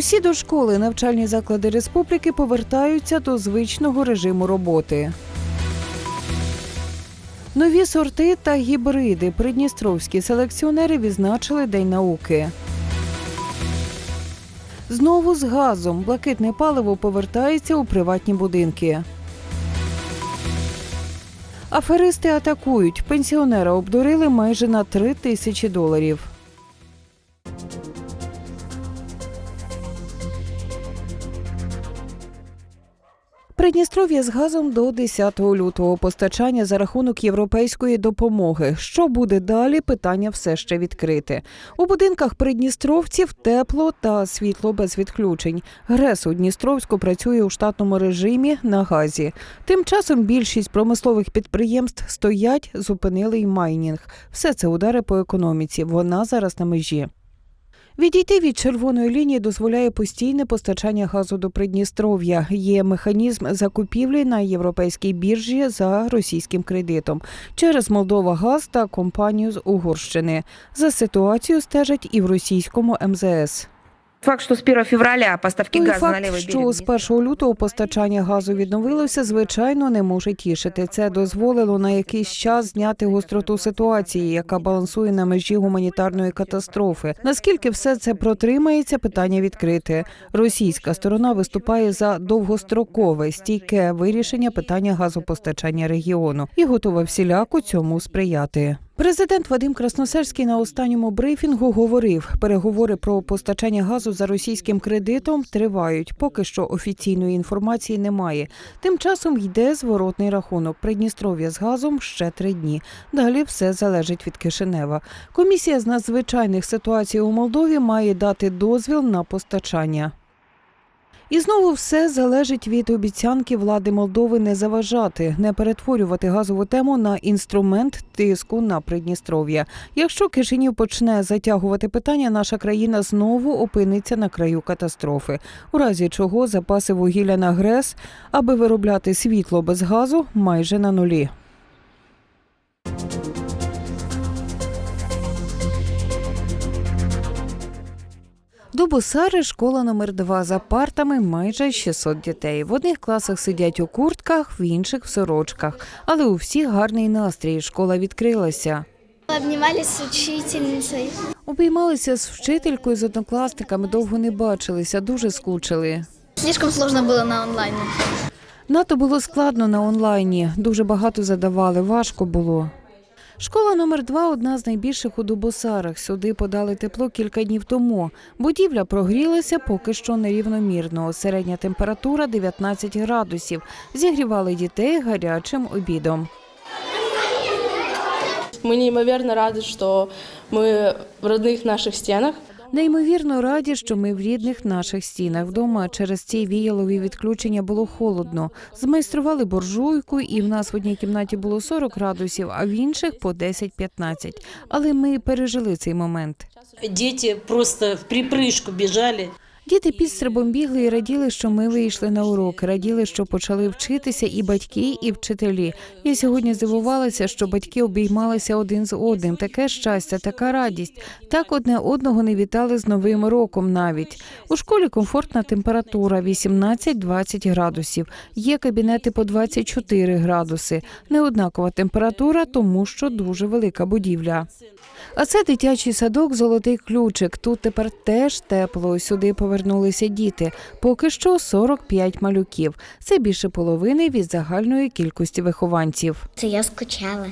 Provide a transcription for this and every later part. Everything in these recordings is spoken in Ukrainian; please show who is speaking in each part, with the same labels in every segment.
Speaker 1: Усі до школи навчальні заклади республіки повертаються до звичного режиму роботи. Нові сорти та гібриди придністровські селекціонери відзначили День науки. Знову з газом блакитне паливо повертається у приватні будинки. Аферисти атакують. Пенсіонера обдурили майже на 3 тисячі доларів. Придністров'я з газом до 10 лютого постачання за рахунок європейської допомоги. Що буде далі? Питання все ще відкрите. У будинках придністровців тепло та світло без відключень. ГРЕС у Дністровську працює у штатному режимі на газі. Тим часом більшість промислових підприємств стоять, зупинили й майнінг. Все це удари по економіці. Вона зараз на межі. Відійти від червоної лінії дозволяє постійне постачання газу до Придністров'я. Є механізм закупівлі на європейській біржі за російським кредитом через Молдова Газ та компанію з Угорщини. За ситуацією стежать і в російському МЗС.
Speaker 2: Факт, что с 1 февраля поставки
Speaker 1: Той
Speaker 2: газа на
Speaker 1: факт, що з 1 лютого постачання газу відновилося, звичайно, не може тішити. Це дозволило на якийсь час зняти гостроту ситуації, яка балансує на межі гуманітарної катастрофи. Наскільки все це протримається, питання відкрите. Російська сторона виступає за довгострокове стійке вирішення питання газопостачання регіону і готова всіляко цьому сприяти. Президент Вадим Красносельський на останньому брифінгу говорив, переговори про постачання газу за російським кредитом тривають. Поки що офіційної інформації немає. Тим часом йде зворотний рахунок. Придністров'я з газом ще три дні. Далі все залежить від Кишинева. Комісія з надзвичайних ситуацій у Молдові має дати дозвіл на постачання. І знову все залежить від обіцянки влади Молдови не заважати, не перетворювати газову тему на інструмент тиску на Придністров'я. Якщо Кишинів почне затягувати питання, наша країна знову опиниться на краю катастрофи, у разі чого запаси вугілля на ГРЕС, аби виробляти світло без газу, майже на нулі. До Босари школа номер 2 за партами майже 600 дітей. В одних класах сидять у куртках, в інших в сорочках. Але у всіх гарний настрій. Школа відкрилася.
Speaker 3: Обнимались с учительницей.
Speaker 1: Обіймалися з вчителькою з однокласниками, довго не бачилися, дуже скучили.
Speaker 3: Слишком сложно было на онлайне.
Speaker 1: Нато було складно на онлайні, дуже багато задавали, важко було. Школа номер 2 одна з найбільших у Дубосарах. Сюди подали тепло кілька днів тому. Будівля прогрілася поки що нерівномірно. Середня температура 19 градусів. Зігрівали дітей гарячим обідом.
Speaker 4: Мы неимоверно рады, что мы в родных наших стенах.
Speaker 1: Неймовірно раді, що ми в рідних наших стінах вдома через ці віялові відключення було холодно. Змайстрували буржуйку, і в нас в одній кімнаті було 40 градусів, а в інших по 10-15. Але ми пережили цей момент.
Speaker 5: Діти просто в припришку бежали.
Speaker 1: Діти підстрибом бігли і раділи, що ми вийшли на урок. Раділи, що почали вчитися і батьки, і вчителі. Я сьогодні здивувалася, що батьки обіймалися один з одним. Таке щастя, така радість. Так одне одного не вітали з новим роком. Навіть у школі комфортна температура 18-20 градусів. Є кабінети по 24 градуси. Неоднакова температура, тому що дуже велика будівля. А це дитячий садок Золотий ключик. Тут тепер теж тепло. Сюди повернулися діти. Поки що 45 малюків. Це більше половини від загальної кількості вихованців.
Speaker 3: Це я скучала.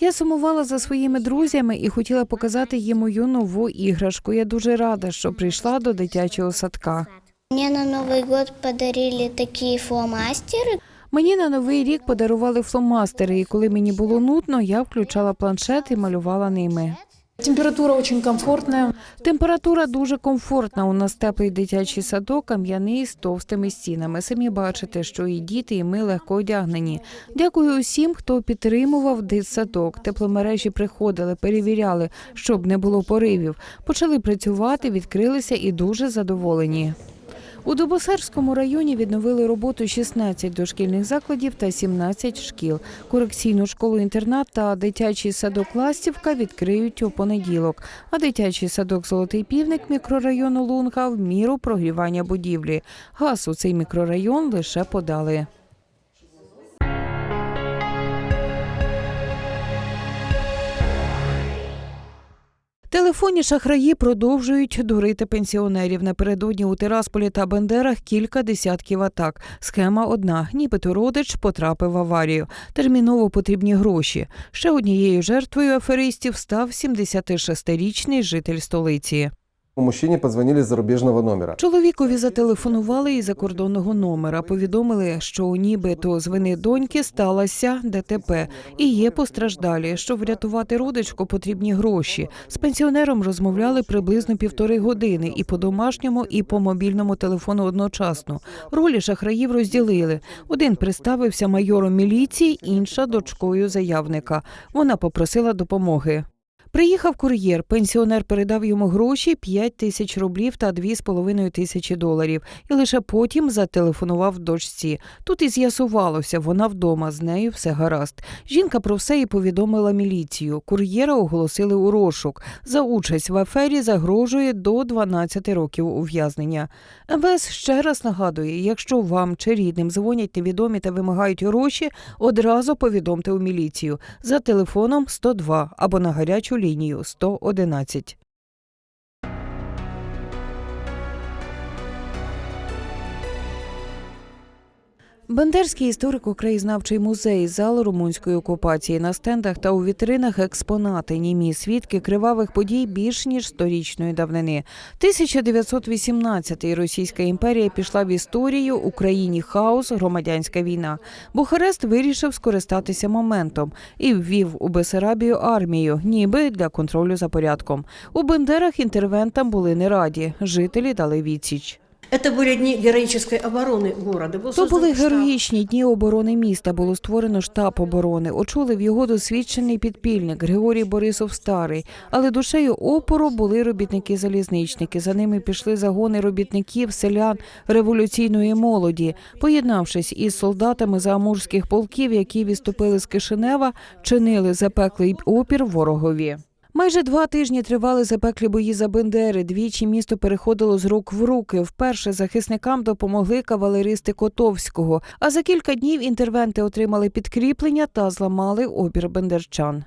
Speaker 1: Я сумувала за своїми друзями і хотіла показати їм мою нову іграшку. Я дуже рада, що прийшла до дитячого садка.
Speaker 3: Мне на Новый год подарили такие фломастеры.
Speaker 1: Мені на новий рік подарували фломастери, і коли мені було нудно, я включала планшет і малювала ними.
Speaker 6: Температура очень комфортная.
Speaker 1: Температура дуже комфортна. У нас теплий дитячий садок, кам'яний з товстими стінами. Самі бачите, що і діти, і ми легко одягнені. Дякую усім, хто підтримував дитсадок. Тепломережі приходили, перевіряли, щоб не було поривів. Почали працювати, відкрилися і дуже задоволені. У Дубосарському районі відновили роботу 16 дошкільних закладів та 17 шкіл. Корекційну школу-інтернат та дитячий садок Ластівка відкриють у понеділок. А дитячий садок Золотий півник мікрорайону Лунга в міру прогрівання будівлі. Газ у цей мікрорайон лише подали. Телефонні шахраї продовжують дурити пенсіонерів. Напередодні у Тирасполі та Бендерах кілька десятків атак. Схема одна: нібито родич потрапив в аварію. Терміново потрібні гроші. Ще однією жертвою аферистів став 76-річний житель столиці.
Speaker 7: Мужчине позвонили с зарубежного номера.
Speaker 1: Чоловікові зателефонували із закордонного номера. Повідомили, що нібито з вини доньки сталося ДТП і є постраждалі. Щоб врятувати родичку, потрібні гроші. З пенсіонером розмовляли приблизно півтори години і по домашньому, і по мобільному телефону одночасно. Ролі шахраїв розділили. Один представився майором міліції, інша дочкою заявника. Вона попросила допомоги. Приїхав кур'єр. Пенсіонер передав йому гроші 5 тисяч рублів та 2,5 тисячі доларів. І лише потім зателефонував дочці. Тут і з'ясувалося, вона вдома, з нею все гаразд. Жінка про все і повідомила міліцію. Кур'єра оголосили у розшук. За участь в афері загрожує до 12 років ув'язнення. МВС ще раз нагадує, якщо вам чи рідним дзвонять невідомі та вимагають гроші, одразу повідомте у міліцію за телефоном 102 або на гарячу лінію 111. Бендерський історико-краєзнавчий музей зал румунської окупації на стендах та у вітринах експонати німі свідки кривавих подій більш ніж сторічної давнини. 1918 Російська імперія пішла в історію Україні хаос, громадянська війна. Бухарест вирішив скористатися моментом і ввів у Бесарабію армію, ніби для контролю за порядком. У Бендерах інтервентам були не раді. Жителі дали відсіч.
Speaker 5: Это были дни героической обороны города. Был
Speaker 1: То
Speaker 5: создан
Speaker 1: були
Speaker 5: штаб.
Speaker 1: героїчні дні оборони міста. Було створено штаб оборони. Очолив його досвідчений підпільник Григорій Борисов Старий. Але душею опору були робітники-залізничники. За ними пішли загони робітників, селян революційної молоді. Поєднавшись із солдатами заамурських полків, які відступили з Кишинева, чинили запеклий опір ворогові. Майже два тижні тривали запеклі бої за Бендери. Двічі місто переходило з рук в руки. Вперше захисникам допомогли кавалеристи Котовського. А за кілька днів інтервенти отримали підкріплення та зламали обір бендерчан.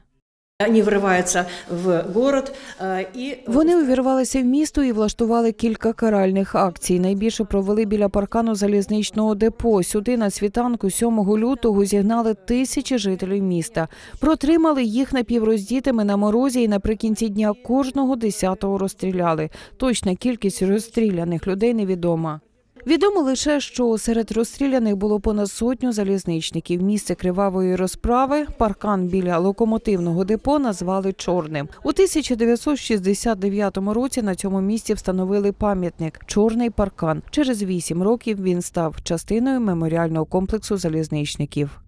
Speaker 5: Они врываются в город э, и
Speaker 1: Вони увірвалися в місто і влаштували кілька каральних акцій. Найбільше провели біля паркану залізничного депо. Сюди на світанку 7 лютого зігнали тисячі жителів міста. Протримали їх напівроздітими на морозі і наприкінці дня кожного десятого розстріляли. Точна кількість розстріляних людей невідома. Відомо лише, що серед розстріляних було понад сотню залізничників. Місце кривавої розправи паркан біля локомотивного депо назвали чорним. У 1969 році на цьому місці встановили пам'ятник Чорний паркан. Через вісім років він став частиною меморіального комплексу залізничників.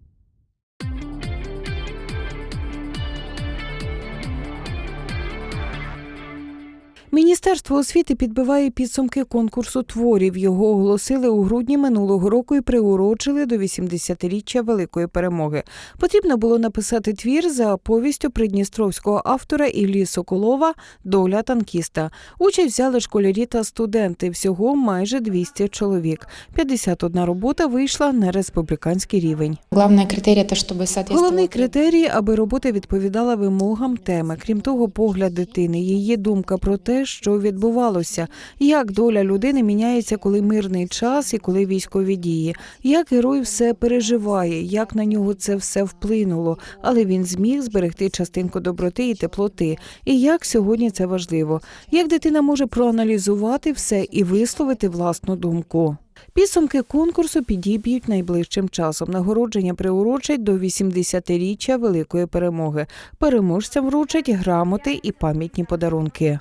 Speaker 1: Міністерство освіти підбиває підсумки конкурсу творів. Його оголосили у грудні минулого року і приурочили до 80-річчя великої перемоги. Потрібно було написати твір за повістю придністровського автора Іллі Соколова Доля танкіста. Участь взяли школярі та студенти. Всього майже 200 чоловік. 51 робота вийшла на республіканський рівень.
Speaker 8: Главный критерий это чтобы соответствовало
Speaker 1: Головний критерій, аби робота відповідала вимогам теми. Крім того, погляд дитини, її думка про те, що відбувалося, як доля людини міняється, коли мирний час і коли військові дії, як герой все переживає, як на нього це все вплинуло, але він зміг зберегти частинку доброти і теплоти. І як сьогодні це важливо, як дитина може проаналізувати все і висловити власну думку. Підсумки конкурсу підіб'ють найближчим часом. Нагородження приурочать до 80-річчя великої перемоги. Переможцям вручать грамоти і пам'ятні подарунки.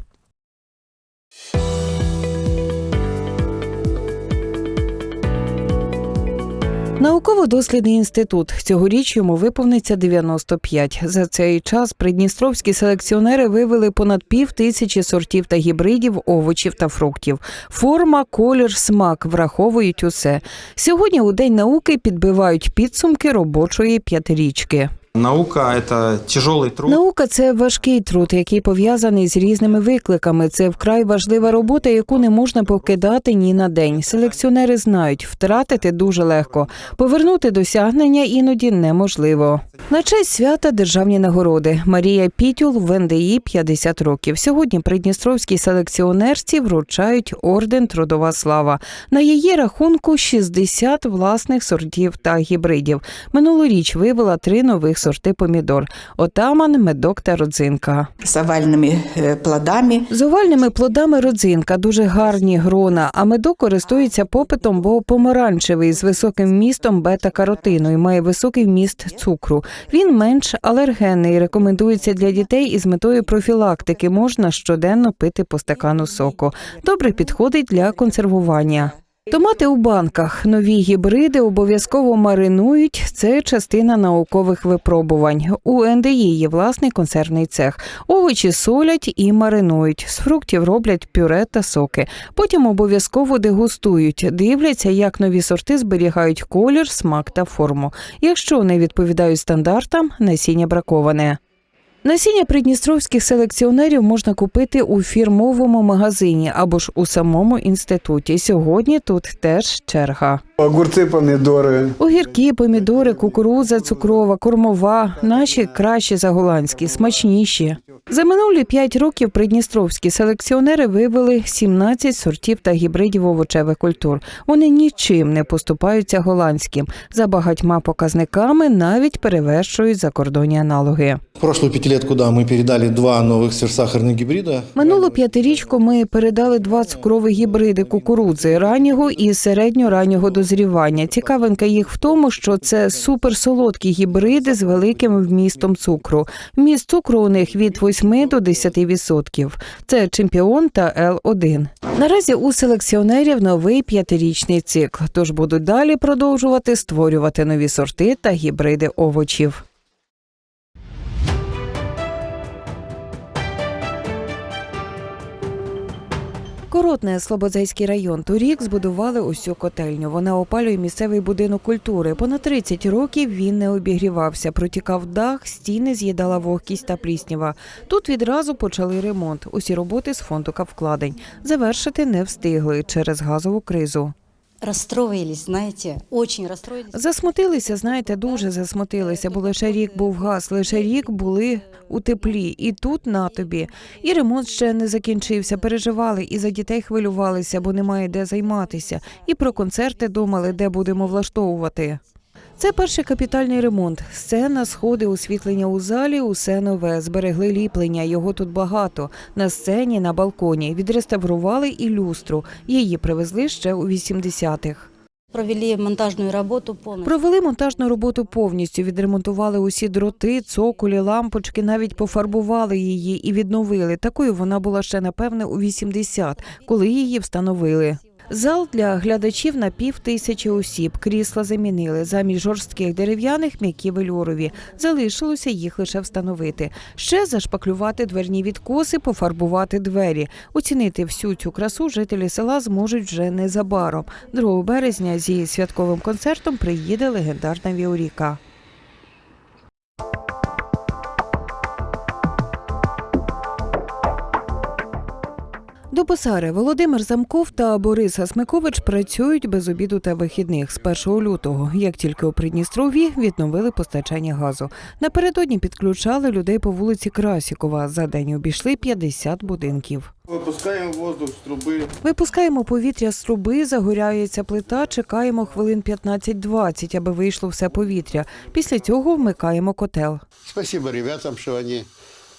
Speaker 1: Науково-дослідний інститут. Цьогоріч йому виповниться 95. За цей час придністровські селекціонери вивели понад пів тисячі сортів та гібридів овочів та фруктів. Форма, колір, смак враховують усе. Сьогодні у День науки підбивають підсумки робочої п'ятирічки.
Speaker 9: Наука – это тяжелый труд.
Speaker 1: Наука це важкий труд, який пов'язаний з різними викликами. Це вкрай важлива робота, яку не можна покидати ні на день. Селекціонери знають, втратити дуже легко, повернути досягнення іноді неможливо. На честь свята державні нагороди. Марія Пітюл в НДІ 50 років. Сьогодні придністровській селекціонерці вручають орден Трудова слава. На її рахунку 60 власних сортів та гібридів. Минулоріч вивела три нових сорти помідор: отаман, медок та родзинка.
Speaker 10: с овальными э, плодами.
Speaker 1: З овальними плодами родзинка дуже гарні грона, а медок користується попитом, бо помаранчевий з високим вмістом бета-каротину і має високий вміст цукру. Він менш алергенний. Рекомендується для дітей із метою профілактики. Можна щоденно пити по стакану соку. Добре підходить для консервування. Томати у банках, нові гібриди обов'язково маринують. Це частина наукових випробувань. У НДІ є власний консервний цех. Овочі солять і маринують. З фруктів роблять пюре та соки. Потім обов'язково дегустують, дивляться, як нові сорти зберігають колір, смак та форму. Якщо не відповідають стандартам, насіння браковане. Насіння придністровських селекціонерів можна купити у фірмовому магазині або ж у самому інституті. Сьогодні тут теж черга.
Speaker 11: Огурцы, помидоры.
Speaker 1: Огірки, помідори, кукурудза, цукрова, кормова наші кращі за голландські, смачніші. За минулі п'ять років придністровські селекціонери вивели 17 сортів та гібридів овочевих культур. Вони нічим не поступаються голландським. За багатьма показниками навіть перевершують закордонні аналоги.
Speaker 12: Прошлую пятилетку, да, мы передали два новых сырсахарных гибрида.
Speaker 1: Минулу п'ятирічку ми передали два цукрові гібриди кукурудзи раннього і середньораннього дозрівання. Цікавинка їх в тому, що це суперсолодкі гібриди з великим вмістом цукру. Вміст цукру у них від 8 до 10 відсотків. Це чемпіон та Л1. Наразі у селекціонерів новий п'ятирічний цикл, тож будуть далі продовжувати створювати нові сорти та гібриди овочів. Коротне Слободзейський район. Торік збудували усю котельню. Вона опалює місцевий будинок культури. Понад 30 років він не обігрівався. Протікав дах, стіни з'їдала вогкість та пліснява. Тут відразу почали ремонт. Усі роботи з фонду капвкладень. Завершити не встигли через газову кризу.
Speaker 13: Расстроились, знаєте, очень розстроїлись.
Speaker 1: Засмутилися, знаєте, дуже засмутилися, бо лише рік був газ, лише рік були у теплі. І тут на тобі. І ремонт ще не закінчився. Переживали і за дітей хвилювалися, бо немає де займатися. І про концерти думали, де будемо влаштовувати. Це перший капітальний ремонт. Сцена, сходи, освітлення у залі, усе нове. Зберегли ліплення. Його тут багато. На сцені, на балконі. Відреставрували і люстру. Її привезли ще у 80-х.
Speaker 13: Провели монтажную работу полностью.
Speaker 1: Провели монтажну роботу повністю, відремонтували усі дроти, цоколі, лампочки, навіть пофарбували її і відновили. Такою вона була ще напевне у 80, коли її встановили. Зал для глядачів на пів тисячі осіб. Крісла замінили. Замість жорстких дерев'яних м'які велюрові. Залишилося їх лише встановити. Ще зашпаклювати дверні відкоси, пофарбувати двері. Оцінити всю цю красу жителі села зможуть вже незабаром. 2 березня зі святковим концертом приїде легендарна Віоріка. До Босари Володимир Замков та Борис Асмикович працюють без обіду та вихідних з 1 лютого. Як тільки у Придністров'ї відновили постачання газу. Напередодні підключали людей по вулиці Красікова. За день обійшли 50 будинків.
Speaker 11: Выпускаем воздух с трубы.
Speaker 1: Випускаємо повітря з труби, загоряється плита, чекаємо хвилин 15-20, аби вийшло все повітря. Після цього вмикаємо котел.
Speaker 12: Спасибо ребятам, что они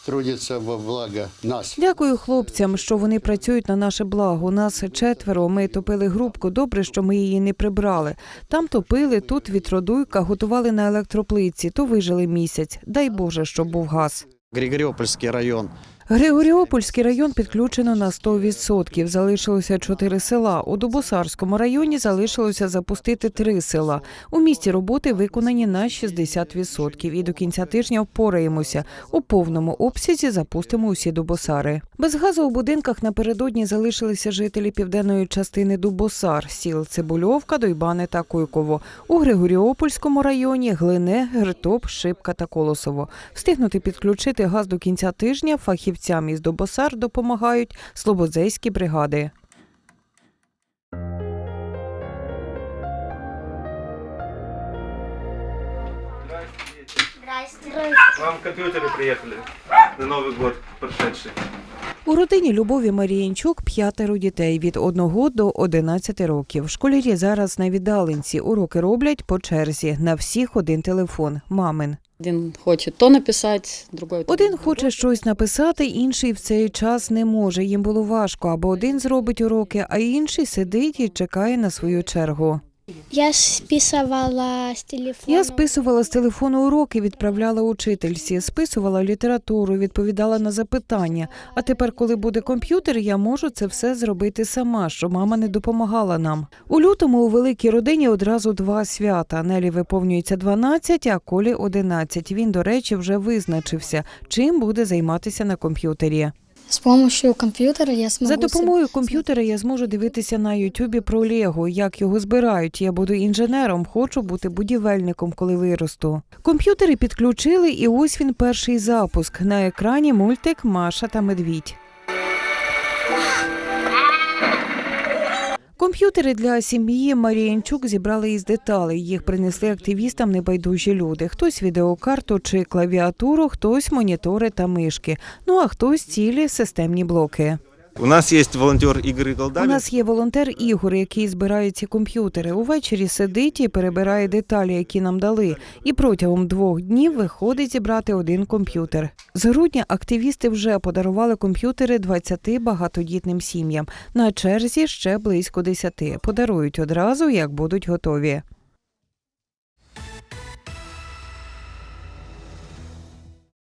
Speaker 12: трудятся во благо нас.
Speaker 1: Дякую хлопцям, що вони працюють на наше благо. Нас четверо. Ми топили грубку. Добре, що ми її не прибрали. Там топили, тут вітродуйка, готували на електроплиці. то вижили місяць. Дай Боже, щоб був газ.
Speaker 9: Григоріопольський район
Speaker 1: Григоріопольський район підключено на 100%. Залишилося чотири села. У Дубосарському районі залишилося запустити три села. У місті роботи виконані на 60%. І до кінця тижня впораємося. У повному обсязі запустимо усі Дубосари. Без газу у будинках напередодні залишилися жителі південної частини Дубосар, сіл Цибульовка, Дойбани та Куйково. У Григоріопольському районі Глине, Гритоп, Шипка та Колосово. Встигнути підключити газ до кінця тижня фахівцям із Добосар допомагають слободзейські бригади.
Speaker 9: Вам компьютеры приехали на Новый год прошедший.
Speaker 1: У родині Любові Марієнчук п'ятеро дітей від 1 до 11 років. Школярі зараз на віддаленці. Уроки роблять по черзі. На всіх один телефон мамин.
Speaker 6: Один хоче то написать, другой то
Speaker 1: Один хоче щось написати, інший в цей час не може. Їм було важко, або один зробить уроки, а інший сидить і чекає на свою чергу.
Speaker 3: Я списывала с телефона.
Speaker 1: Я списувала з телефону уроки, відправляла учительці, списувала літературу, відповідала на запитання. А тепер, коли буде комп'ютер, я можу це все зробити сама, що мама не допомагала нам. У лютому у великій родині одразу два свята. Нелі виповнюється 12, а Колі 11. Він, до речі, вже визначився, чим буде займатися на комп'ютері.
Speaker 3: С помощью комп'ютера я смогу...
Speaker 1: За допомогою комп'ютера я зможу дивитися на Ютубі про Лего, як його збирають. Я буду інженером, хочу бути будівельником, коли виросту. Комп'ютери підключили, і ось він перший запуск. На екрані мультик Маша та Медвідь. Комп'ютери для сім'ї Маріянчук зібрали із деталей. Їх принесли активістам небайдужі люди. Хтось відеокарту чи клавіатуру, хтось монітори та мишки. Ну а хтось цілі системні блоки.
Speaker 9: У нас есть волонтер Игорь
Speaker 1: У нас є волонтер Ігор, який збирає ці комп'ютери. Увечері сидить і перебирає деталі, які нам дали. І протягом двох днів виходить зібрати один комп'ютер. З грудня активісти вже подарували комп'ютери 20 багатодітним сім'ям. На черзі ще близько 10. Подарують одразу, як будуть готові.